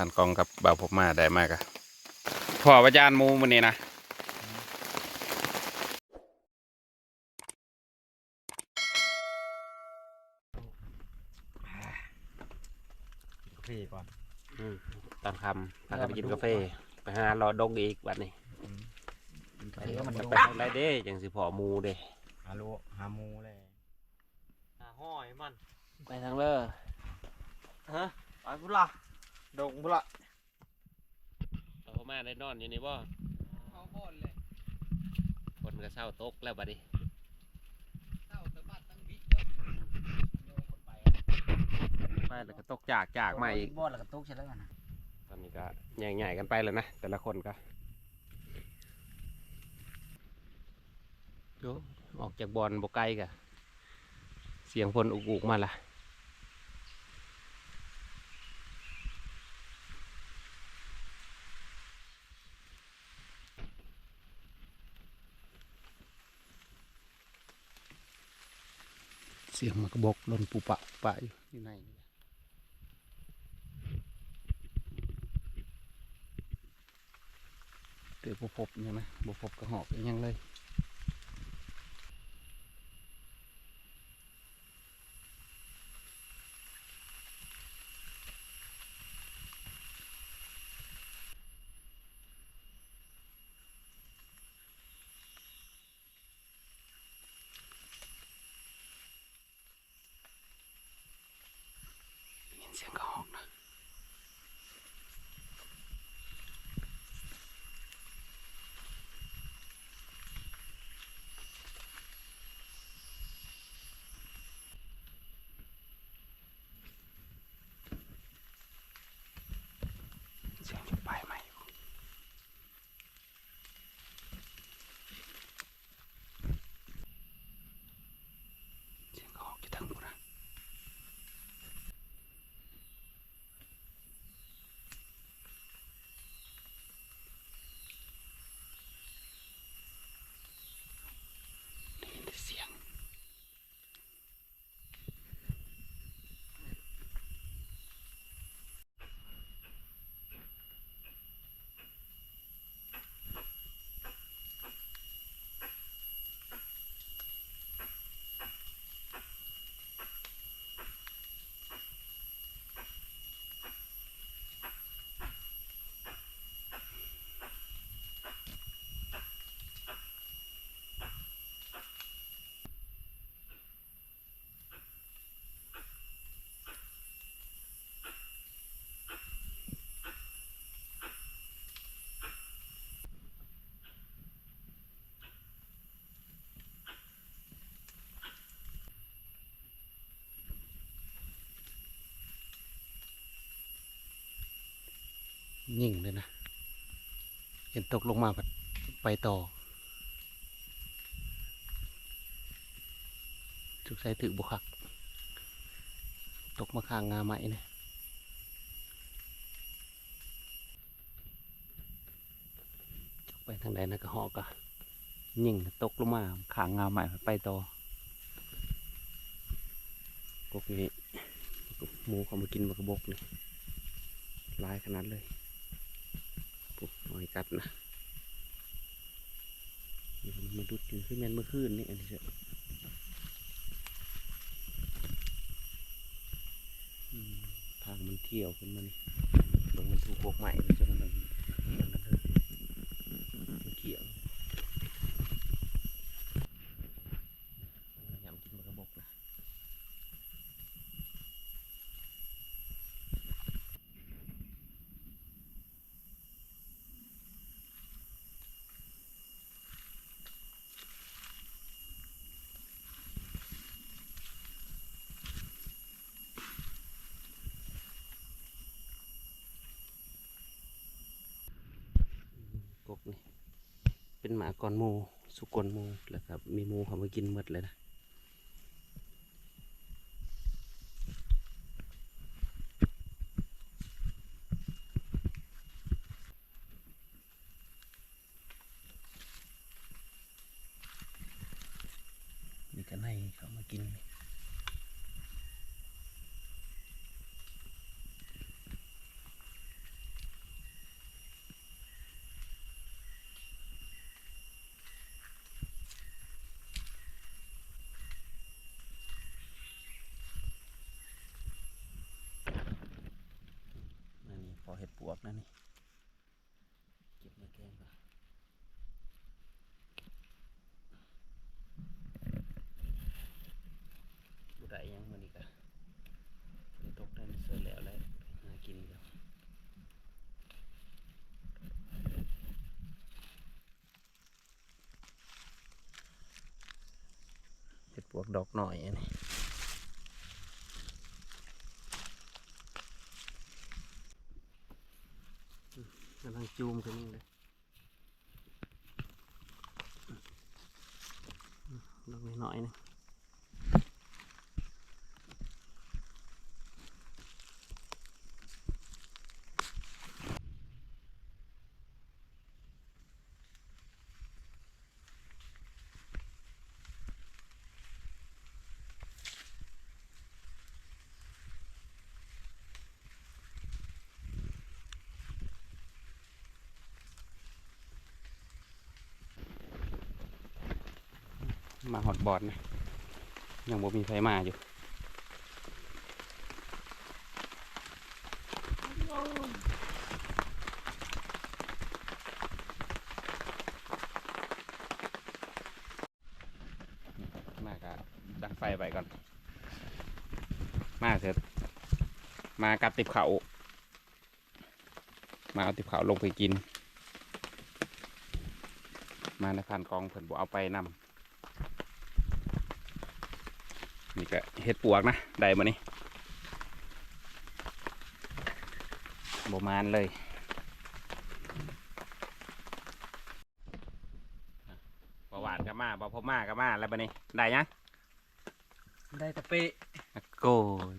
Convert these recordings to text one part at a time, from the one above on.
ผ่านกองกับบ่าวผมมาได้มากอะพอประจานหมูมันนี่นะกาแฟก่อน อืมตอนคำพากันไปกินกาแฟไปหารอดงอีกวันนี้กาแฟมันไปดูอะไรเด้จังสิพอหมูเด้ฮัลโหลหาหมูเลยหาห้อยมัน ไปทางเลอฮะไปพุ่นละ ดงพุ่นละเอามาได้นอนอยู่นี่บ่เขาโคตรเลยคนก็เศร้าตกแล้วบัดนี้เต้าตะบัดตั้งบิ๊กเด้อโยนคนไปอะไปแล้วก็ตกจากจากมาอีกบอดแล้วก็ตุกใช่แล้วกันนะตอนนี้ก็ใหญ่ๆกันไปแล้วนะแต่ละคนก็โยออกจากบอลบกไกลกะเสียงพลอุกๆมาละ เสียงมากระบอกลนปุปะปะอยู่อยู่ในนี่เดี๋ยวบพบยังนะบพบกระหอบยังเลย ยิ่งเลยนะ เห็นตกลงมาแบบไปต่อทุกใส่ถือบุคัก ตกมาข้างงาไหมเนี่ยไปทางใดนะกระหอกะยิ่งตกลงมาขางงาไหมไปต่อกกนี้หมูเขามากินมากระบกนี่หลายขนาดเลย ปุ๊บน้อยกัดนะนี่มันมาดูดอยู่ที่แมนเมื่อคืนนี่อันนี้เถอะทางมันเที่ยวขึ้นมานี่ลงมันถูกพวกใหม่มันจนมันมันมันเลยมันเกี่ยวมันยำกินมากระบอกนะ กบ นี่เป็นหมาก่อนโมูสุกรโมูแล้วครับ มีโมูเขามากินหมดเลยนะนี่ก็ให้เขามากินนี่ นะนี่เก็บมาแกงก่อนบุได้ยังมันอีกอะฝนตกได้มันเสร็จแล้วเลยหากินแล้ว เห็ดปวกดอกหน่อยนี่กำลังจูมกันนี่เลยดอกหน่อยนึง มาหอดบอดนะยังบ่มีไฟมาอยู่มากะดังไฟไปก่อน มาเสร็จมากัดติบเขามาเอาติบเขาลงไปกิน มาในพันกองเพิ่นบ่เอาไปนำ นี่ก็เฮ็ดปวกนะ ได้มานี่บ่มานเลยบ่หวานก็มาบ่พบมาก็มาแล้วบัดนี้ได้ยังได้ตะเปะอะโกย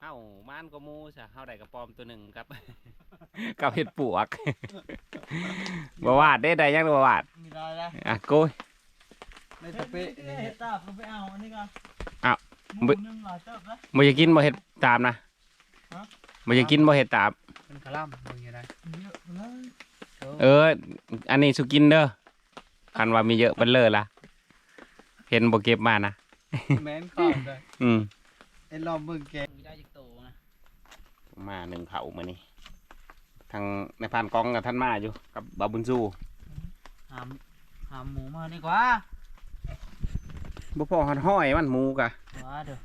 เอ้ามานก็มูซะเฮาได้กระปอมตัวหนึ่งครับ กับเห็ดปวกบ่วาดได้ได้ยังบ่วาดมีได้แล้วอะโกย ได้ตะเปะเห็ดตาบก็ไปเอาอันนี้ก่อนอ้าวบ่บ่อยากกินบ่เห็ดตามนะฮะบ่อยากกินบ่เห็ดตามเป็นคาร่ำมึงยังไงเออ อันนี้สุกินเด้อคันว่ามีเยอะเบันเลอละเห็นบ่เก็บมานะแมนข้าวได้อืมไอ้ลอมมึงแกมีได้จิกโตนะมาหนึ่งเผามื้อนี้ทางในพานกองกับท่านมาอยู่กับบาบุญสู้หามหามหมูมาดีกว่า บ่พอหัดห้อยมันหมูกะว่าเด้อ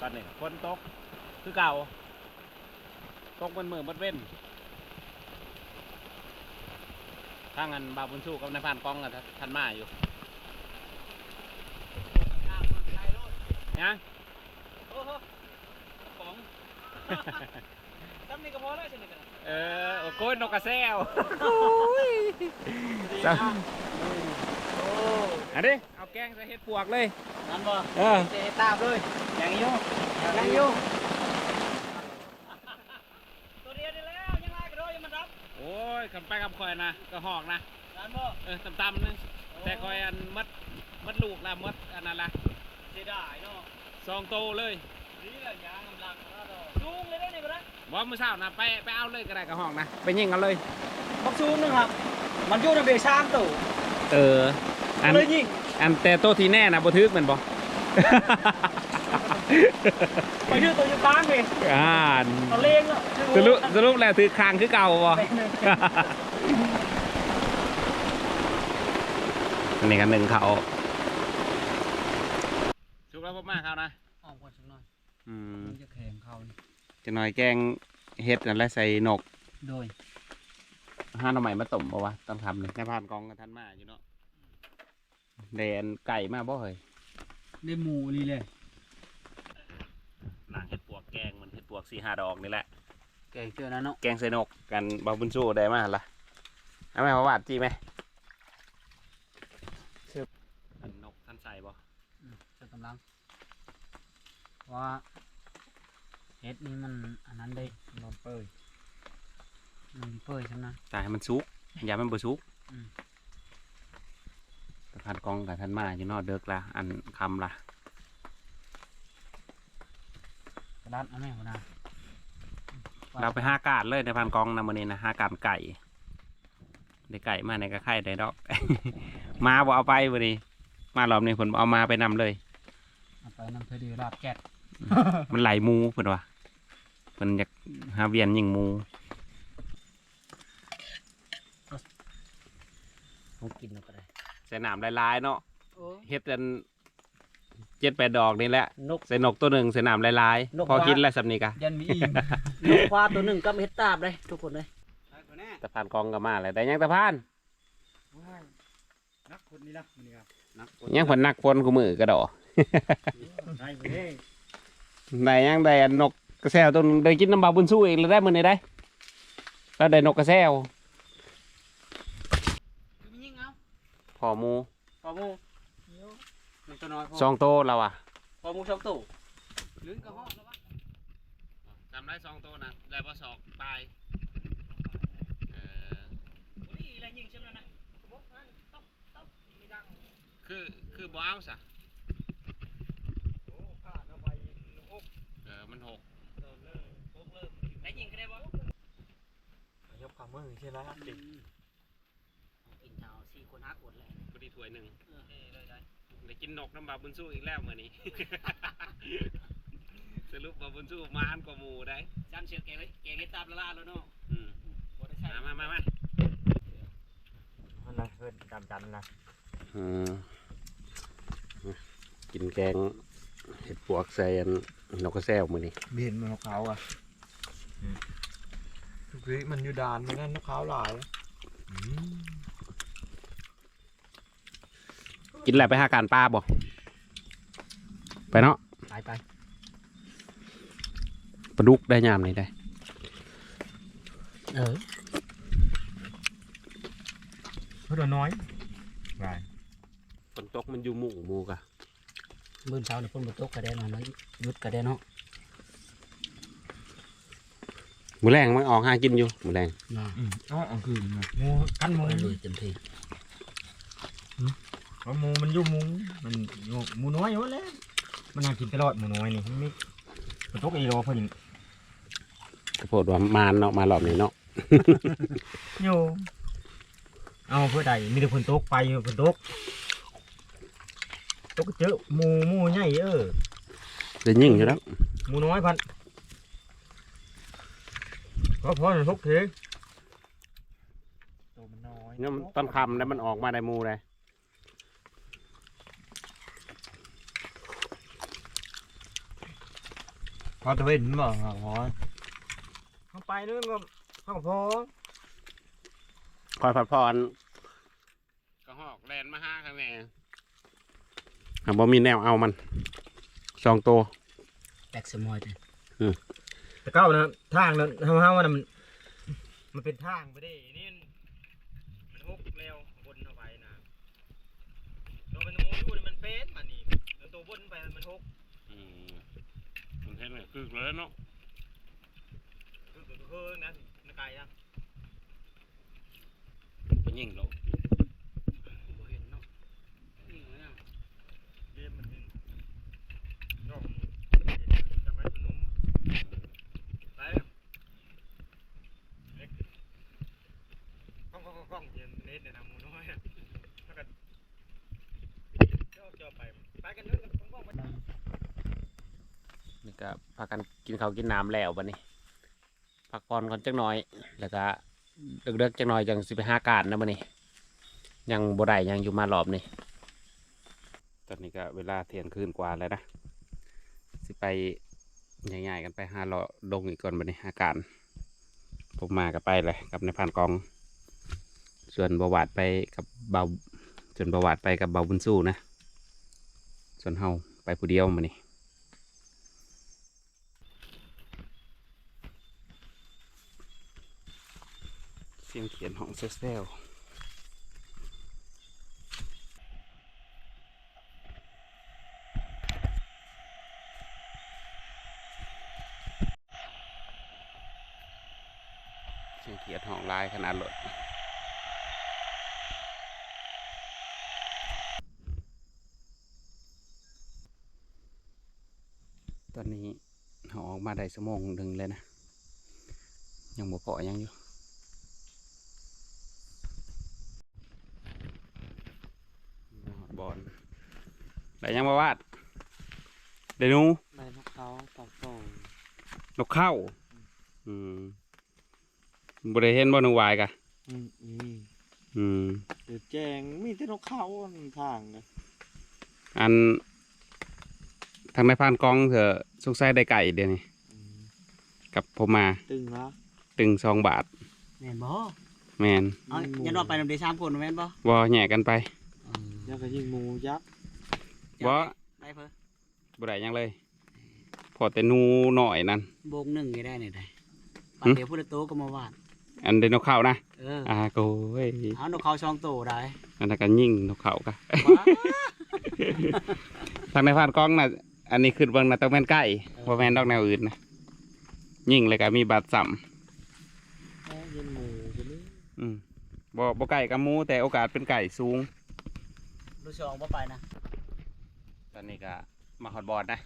ตอนนี้ฝนตกคือเก่าตกมันมือมันเว้นทางอันบาบุญสู้กับในพานกองกับท่านมาอยู่ยังโอ้โหป๋องทำนี่ก็พอแล้วใช่ไหมกัน เออโอ้โกยนกกระแซวโอ้อันนี้เอาแกงใส่เห็ดปวกเลย นั่นบ่เออเห็ดตาบเลยยังอยู่ยังอยู่ตัวเดียวนี่แล้วยังไงก็โดนยังมันรับ โอ้ยคำไปคำคอยนะก็หอกนะนั่นบ่เออต่ำๆนึงแต่คอยอันมัดมัดลูกละมัดอันนั้นละเสียดายเนาะซองโตเลย นี่แหละยางกำลังนะดอกลุงเลยได้นี่บ่ได้ว่ามื้อเช้านะไปไปเอาเลยก็ได้กับหอกนะไปยิงเอาเลยบักซูมนึงครับ มันอยู่ในเบรชามตู่เอออันเลยยิงอันแต่โตวที่แน่นะบ่ทึกแมันบ่ไปชื่อตัวอยู่กลางเองอ่าเอาเลงเนาะสรุปสรุปแล้วถือคางคือเก่าบ่อันนี้กันหนึ่งเขาสุกแล้วพ่อมาเขานะออกก่อนสักหน่อย อืมมันจะแข็งเขานี่จะหน่อยแกงเห็ดนั่นแหละใส่นกโดยห้าหน่อไม้มาต้มบ่วะต้องทำเลยในพานกองกับท่านมาอยู่เนาะแดนไก่มาบ่เฮ้ยได้หมูนี่เลยนางเห็ดปวกแกงมันเห็ดปวกสี่ห้าดอกนี่แหละ แกงเจอนะเนาะแกงใส่นกกันบาบุญสู้ได้มาหั่นละเอาไหมมาวาดจีไหมอันนกท่านใส่บ่อืมเจะกำลังว่า เฮ็ดนี่มันอันนั้นได้นอนเปิดมันเปื่อยใช่ไหมตายให้มันสุกอย่ามันบ่สุกอืมแต่พันกองกับท่านมาอยู่เนอกเด็กละอันคำละกระดาษเอาไหมหัวหน้าเราไปห้ากาดเลยในพันกองนะมื้อนี้นะห้ากาดไก่ได้ไก่มาในกระไข่ได้ดอก มาบ่เอาไปวันนี้มารอบนี้ผมเอามาไปนำเลย เอาไปน้ำเพื่อดีลาบแก๊สมันไหลหมูเพิ่นว่าเพิ่นอยากหาเวียนยิงหมูเขากินแล้วก็ได้ใส่น้ำลายๆเนาะโอ้เฮ็ดกันเจ็ดแปดดอกนี่แหละนกใส่นกตัวหนึ่งใส่น้ำลายนกๆพอว่ากินแล้วสำนีกะยันมีอิ่มนกควาตัวหนึ่งกับเฮ็ดตาบเลยทุกคนเลยตะพานกองก็มาแล้วแต่ยังตะพานนักคนนี้ละมันนี่ครับยังผลนักฝนกูมือกระดอได้ไปเลยได้ยังได้อันนก กระแซวตัวหนึงได้กินน้ำบาบุญสู้อีกแล้วได้มื้อนี้ได้แล้วได้นกกระแซวมันยิงเอาพอหมูพอมูมันตัวน้อยพอสองโตแล้วอะพอมูสองตู้ลื้นกระห้องแล้ววะจำได้สองโตนะได้บ่สองตายเออนี่อะไรยิงใช่ไหมนะต๊บต๊บต๊บไม่ดังคือคือบ่เอาซะโอ้ขาดเอาไปหกเออมันหก เริ่มเริ่มหกเริ่ม ได้ ยิงก็ได้บ่ยกขามือใช่ไหมติดกินเท้าสี่คนห้าคนเลยพอดีถ้วยหนึ่งเออได้ได้ได้กินนกน้ำบาบุญสู้อีกแล้วมื้อนี้ สรุปบาบุญสู้มานกว่าหมูได้จำเชือกแกงเลยแกงเฮ็ดตาบละลาแล้วเนาะอืมบ่ได้ใช้มามามามามันนะเพื่อนจำจันนะอืมกินแกงเห็ดปวกใส่อันนกกระแซวมื้อนี้เบียนมันขาวอะ ทุกทีมันอยู่ด่านมันนั่นขาวหลายกินอะไรไปหาการปลาบ่ไปเนาะไปไปปลาดุกได้ยามนี้ได้ เออเพื่อนน้อยไงฝนตกมันอยู่หมู่หมู่กะ มื้อเช้านี่ฝนบ่ตกก็ได้เนาะมันหยุดก็ได้เนาะ มื้อแรงมันออกหากินอยู่มื้อแรงเนาะอืมอ๋อคือนะงูกันหมูไปเลยเต็มที่เพราะหมูมันอยู่หมูมันอยู่หมูน้อยอยู่แล้วมันน่ากินตลอดหมูน้อยนี่มันไม่มันตกอีโลเพิ่นก็โพดว่ามานเนาะมารอบนี้เนาะโยเอาเพื่อใดมีแต่เพิ่นตกไปเพิ่นตกตกเจอหมูหมูใหญ่เออได้ยิ่งอยู่แล้วหมูน้อยพัน ก็พอจะทุกทีตัวมันน้อยเนี่ยมันต้นคำแล้วมันออกมาได้หมู่ได้พอตะเวนบ่พอเข้าไปนู่นก็เข้าพอคอยพัดพรก็หอกแลนมาห้าข้างในหากบ่มีแนวเอามันสองตัวแตกสมอยเด้ แต่เก้านะทางนะทำให้ว่ามันมันเป็นทางไปได้นี่มันมันฮุกเร็วบนเข้าไปนะตัวมันมูอยู่นี่มันเป็นมันนี่แล้วตัวบนไปมันฮุกอืมมันเห็นเลยคือเลยเนาะคือคือคือนะนไกลนะเป็นยิ่งเรา บ่เห็นเนาะยิงเลยอะ เกมมันเป็นดอกจะไม่เป็นนุ่มไปเล็ก กล้องเย็นเน็ตเนี่ยนะมูน้อยถ้ากันเจ้าเจ้าไปไปกันเถอะกล้องกล้องไปนี่ก็พากันกินข้าวกินน้ำแล้วบัดนี้พักผ่อนก่อนจักหน่อย แล้วก็เลิกๆจักหน่อยจังสิไปหาการนะบัดนี้ ยังบ่ได้ยังอยู่มารอบนี้ตอนนี้ก็เวลาเที่ยงคืนกว่าแล้วนะสิไปง่ายๆกันไปหาเลาะดงอีกก่อนบัดนี้หาการผมมาก็ไปเลยกับในายพรานกอง ส่วนบาวาดไปกับเบาส่วนบวาดไปกับเบาบุญสู้นะ ส่วนเฮาไปผู้เดียวมานี่เสียงเขียนของเซสเซลเสียงเขียนของลายขนาดรถ ตอนนี้เขาออกมาได้สมองหนึ่งเลยนะ ยังบ่พอยังอยู่บอลได้ยังมาวาดได้หนูได้นกเขาปากโป่งนกเข้า อืมบ่ได้เห็นบ่หนูวายกะอืมอืมอืมเดือดแจงมีแต่นกเขาอันทางนะอัน ทางในพานกองเถอะสงสัยได้ไก่เดี๋ยวนี้อืมกับผมมาตึงละตึงสองบาทแม่นบ่แมนเอาอย่ารอไปนำเดชามคนแม่นบ่บ่แหย่กันไปยักษ์ก็ยิงหมูยักษ์บ่ได้เพิ่นบ่ได้หยังเลย พอแต่หนูหน่อยนั่นโบกหนึ่งนี่ได้นี่ได้ปัหึนเดี๋ยวพุทธโตก็มาวาดอันเดนนกเข้านะเอออ่าโกยเอานกเขาช่องโตได้อันนั้นก็ยิ่งนกเขากะว้าทางในพานกองน่ะ อันนี้คือเบิ่งน่ะต้องแม่นไก่บ่แม่นดอกแนวอื่นนะยิ่งเลยก็มีบาดสัมแค่ยิงหมูคนนี้อืมบ่บ่ไก่กับหมูแต่โอกาสเป็นไก่สูงดูช่องบ่ไปนะ ตอนนี้ก็มาฮอดบอดนะ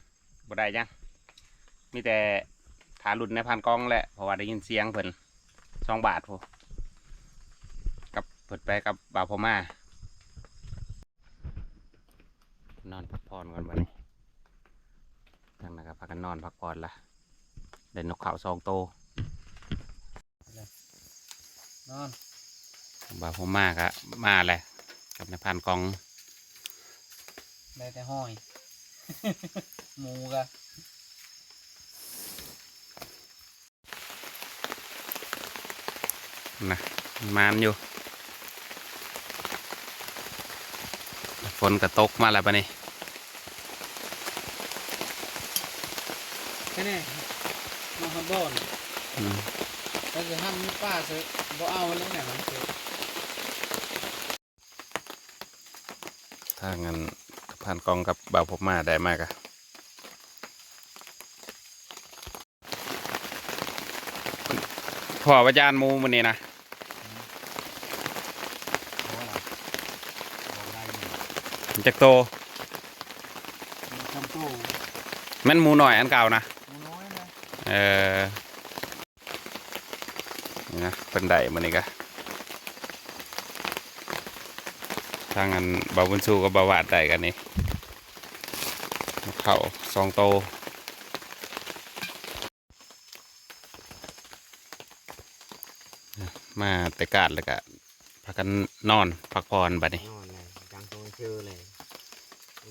บ่ได้ยังมีแต่ฐานหลุดในพันกล้องแหละเพราะว่าได้ยินเสียงเพิ่นสองบาทพอกับเปิดไปกับบาวพม่านอนพักผ่อนก่อนวันนี้ ทางนั้นก็พากันนอนพักผ่อนละได้นกเขาสองโตวนอนบาวพม่าก็มาแหละกับในพันกล้องได้แต่ห้อยหมูกะนะมานอยู่ ฝนก็ตกมาแล้วปะนี่ แค่นี้มาขบอนอืมถ้าจะห้ามมีป้าซื้อบ่เอาแล้วเนี่ยมันซื้อถ้างั้นผ่านกองกับบ่าวผมมาได้มากอะพ่อวาจานหมูมันนี่นะโอ้ล่ะบ่ได้เนี่ยมันจักโตมันจำโตแม่นหมูหน่อยอันเก่านะหมูน้อยนะ เออนี่นะเป็นไดมันนี่กะทางนั้นบาบุญชูกับบาวาดได้กันนี่เข่าสองโตมาแต่กาดเลยกะพากันนอนพักผ่อนบัดนี้นอนเลยจังตรงเชื่อเลย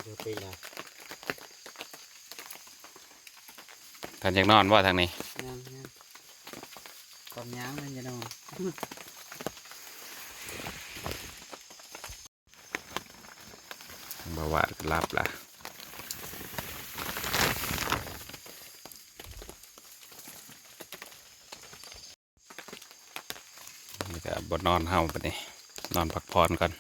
เจอปีละ ท่านอยากนอนว่าทางนี้ยังยังก่อนย้างมันจะนอนบาวาดก็รับละนี่ก็บนนอนเฮาบัดนี้นอนพักผ่อนก่อน